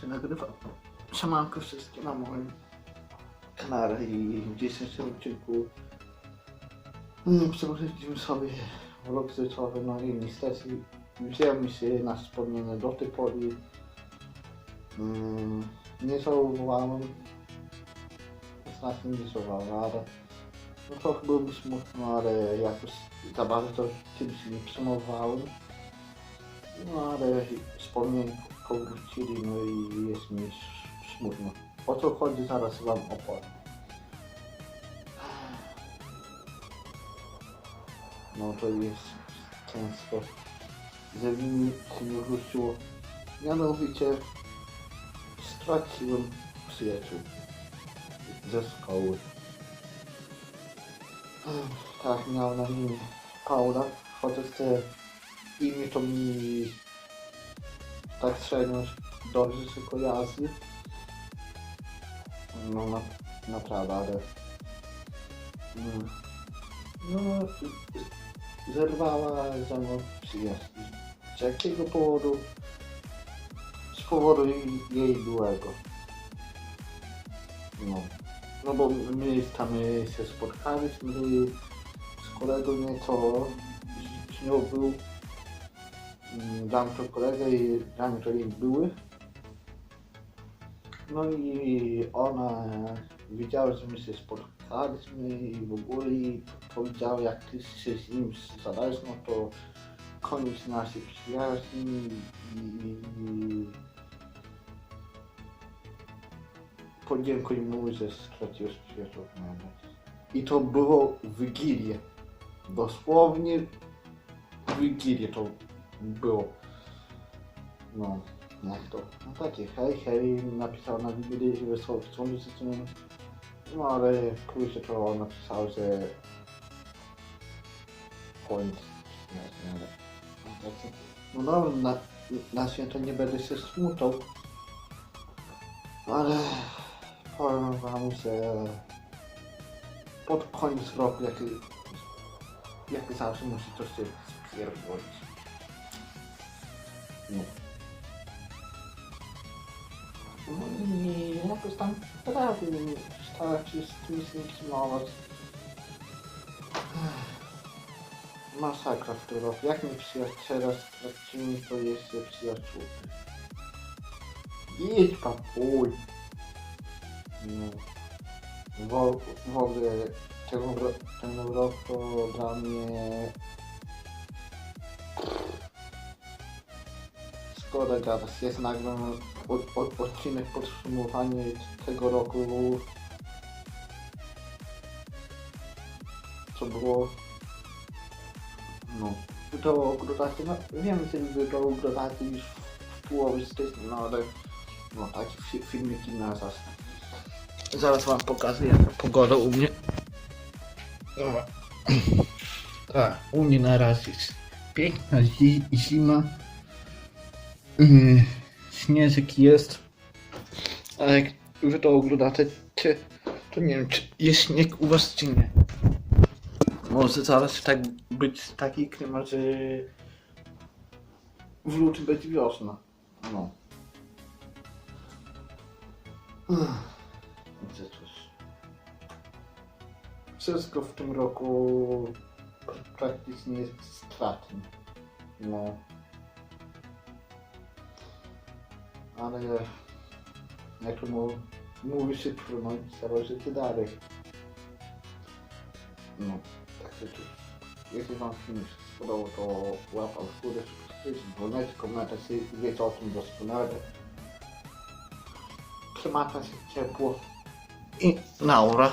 się nagrywa. Siemanko wszystkim na moim kanale i w dzisiejszym odcinku mm, przeprowadziliśmy sobie vlog życiowy, no i niestety wzięły się na wspomnienie do tej pory. Mm, nie żałowałem, znacznie nie żałowałem, ale no trochę byłem smutny, ale jakoś za bardzo tym się nie przejmowałem. No ale wspomnienia powrócili, no i jest mi smutno. O co chodzi, zaraz wam opowiem. No to jest często, że mi nie wróciło. Mianowicie straciłem przyjaciół ze szkoły. Tak, miał na imię Paula, chociaż te imię to mi tak średnio dobrze się kojarzy. No na, naprawdę, ale mm, no zerwała ze mną przyjaźń. Z jakiego powodu? Z powodu jej, byłego. No. No bo my tam się spotkaliśmy z kolegą nieco z- nią był dam to kolegę i dam to jej były. No i ona wiedziała, że my się spotkaliśmy i w ogóle i powiedziała, jak ty się z nim zadajesz, no to koniec naszej przyjaźni i, i podziękuj mu, że straciłeś przyjaciół. I to było w Wigilię. Dosłownie w Wigilię to było. No, jak to? No takie, hej, hej, napisał na Wigilię, że wysłał chcą życzenia. No ale kurczę to napisał, że nie. No, takie- No no, na, na święto nie będę się smutał. Ale powiem wam, że pod koniec roku, jak, jak zawsze musi coś się spierdolić. No. No i jakoś tam starać się z kimś intrymować. Masakra w tym roku. Jak mi przyjaciela stracimy, to jeszcze przyjaciół. Idź papuj. No. W, w ogóle ten, ten rok to dla mnie gadać. Jest nagle od, od, odcinek podsumowanie tego roku. Co było? No. To grodaty, no wiem, że wybrał grodaty już w połowie stycznia, no ale no takie fi filmiki na zas. Zaraz wam pokażę jaka pogoda u mnie. Dobra. Tak, u mnie na raz jest piękna zi zima. Yy, śnieżek jest. Ale jak wy to oglądacie, to nie wiem, czy jest śnieg u was, czy nie. Może zaraz tak być taki klimat, że w lutym będzie wiosna. No. Cóż. Wszystko w tym roku pr- praktycznie jest stratne. No. Ale jak to mu- mówi się trudno, trzeba żyć dalej. No, także cóż. Jeśli wam film się spodobał, to łapa w górę, subskrypcję, dzwonek, komentarz, wiecie o tym doskonale. Trzymajcie się ciepło i naura.